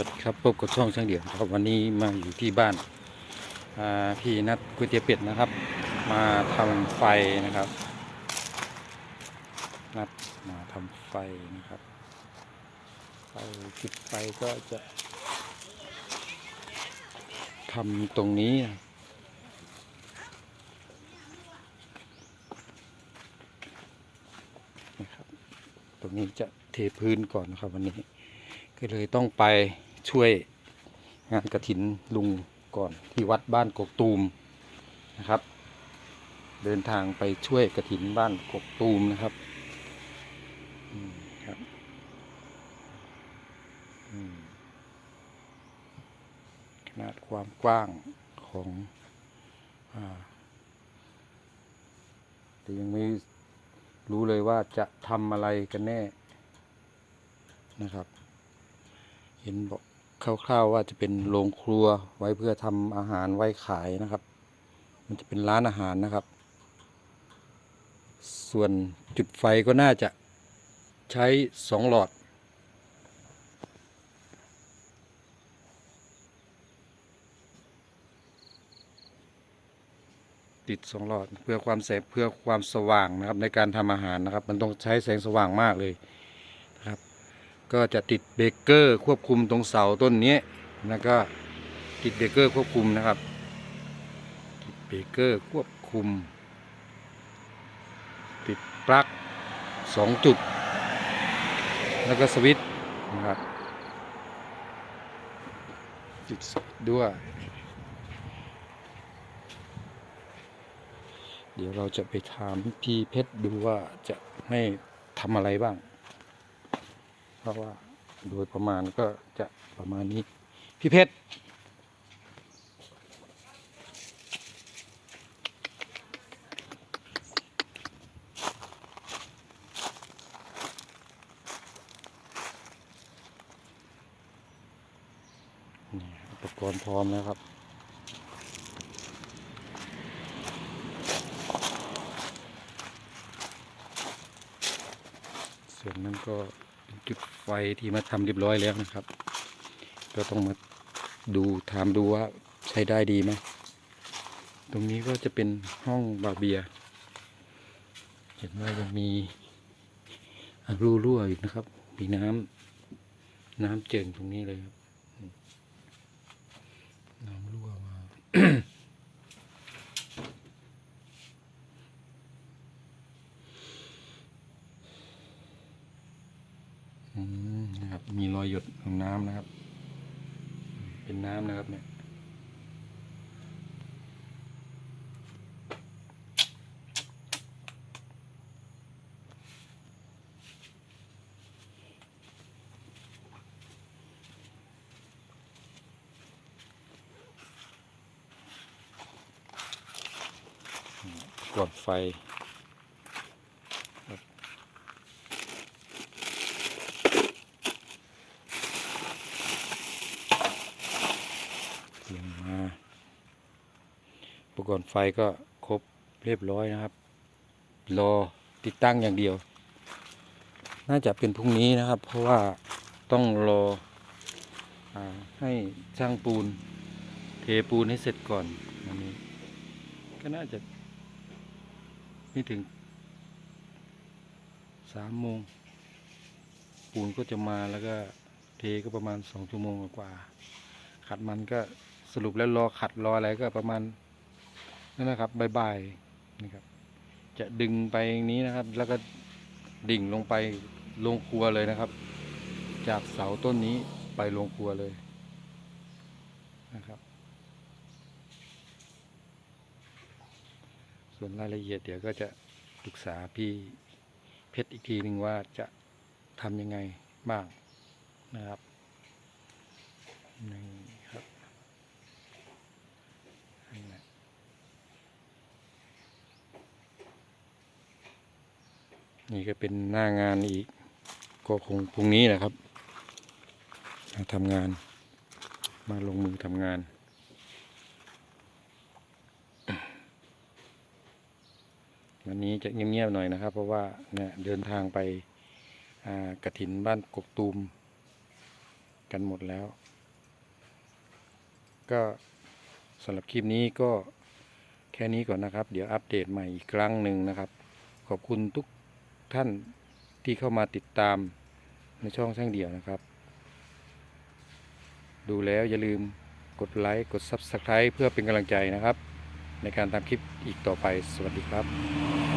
วัสดีครับพบกับช่องช่างเดี่ยวครับวันนี้มาอยู่ที่บ้านาพี่นัดก๋วยเตี๋ยวเป็ดนะครับ มาทำไฟนะครับ นัดมาทำไฟนะครับไฟจุดไฟก็จะทำตรงนี้นะครับ ตรงนี้จะเทพื้นก่อนนะครับวันนี้ ก็เลยต้องไปช่วยงานกระถินลุงก่อนที่วัดบ้านกกตูมนะครับ เดินทางไปช่วยกระถินบ้านกกตูมนะครับครับขนาดความกว้างของอ่าแต่ยังไม่รู้เลยว่าจะทำอะไรกันแน่นะครับ เห็นบอกคร่าวๆว่าจะเป็นโรงครัวไว้เพื่อทำอาหารไว้ขายนะครับ มันจะเป็นร้านอาหารนะครับ ส่วนจุดไฟก็น่าจะใช้สองหลอด ติดสองหลอดเพื่อความแสงเพื่อความสว่างนะครับในการทำอาหารนะครับ มันต้องใช้แสงสว่างมากเลย ก็จะติดเบรกเกอร์ควบคุมตรงเสาต้นนี้แล้วก็ติดเบรกเกอร์ควบคุมนะครับติดเบรกเกอร์ควบคุม ติดปลั๊กสองจุด แล้วก็สวิตช์นะครับติดสวิตช์ด้วยเดี๋ยวเราจะไปถามพี่เพชรดูว่าจะให้ทำอะไรบ้าง ราะว่าโดยประมาณก็จะประมาณนี้ พี่เพชรอุปกรณ์พร้อมแล้วครับส่วนนั้นก็ จุดไฟที่มาทำเรียบร้อยแล้วนะครับ ก็ต้องมาดูถามดูว่าใช้ได้ดีไหมตรงนี้ก็จะเป็นห้องบาร์เบีย เห็นว่ายังมีรูรั่วอีกนะครับ มีน้ำน้ำเจิ่งตรงนี้เลยครับ น้ำรั่วมา อืม นะครับ มีรอยหยดของน้ำนะครับ เป็นน้ำนะครับเนี่ยก่อนไฟครับเตรียมมาอุป กรณ์ไฟก็ครบเรียบร้อยนะครับ รอติดตั้งอย่างเดียว น่าจะเป็นพรุ่งนี้นะครับ เพราะว่าต้องรออให้ช่างปูน เทปูนให้เสร็จก่อนอันนี้ ก็น่าจะไม่ถึงสามโมงปูนก็จะมาแล้วก็เทก็ประมาณสองชั่วโมงกว่าขัดมันก็สรุปแล้วรอขัดรออะไรก็ประมาณ นั่นนะครับบ่ายๆนะครับ จะดึงไปอย่างนี้นะครับ แล้วก็ดิ่งลงไปลงครัวเลยนะครับ จากเสาต้นนี้ไปลงครัวเลยนะครับ ส่วนรายละเอียดเดี๋ยวก็จะปรึกษาพี่เพชรอีกทีหนึ่งว่าจะทำยังไงบ้างนะครับนี่ครับนี่แหละ นี่ก็เป็นหน้างานอีก ก็คงพรุ่งนี้แหละครับมาทำงาน มาลงมือทำงานวันนี้จะเงียบๆหน่อยนะครับ เพราะว่าเนี่ยเดินทางไปกระถินบ้านกกตูม กันหมดแล้ว ก็สำหรับคลิปนี้ก็แค่นี้ก่อนนะครับ เดี๋ยวอัปเดตใหม่อีกครั้งหนึ่งนะครับ ขอบคุณทุก ท่านที่เข้ามาติดตามในช่องช่างเดี่ยวนะครับ ดูแล้วอย่าลืมกดไลค์กด Subscribe เพื่อเป็นกำลังใจนะครับ ในการทำคลิปอีกต่อไปสวัสดีครับ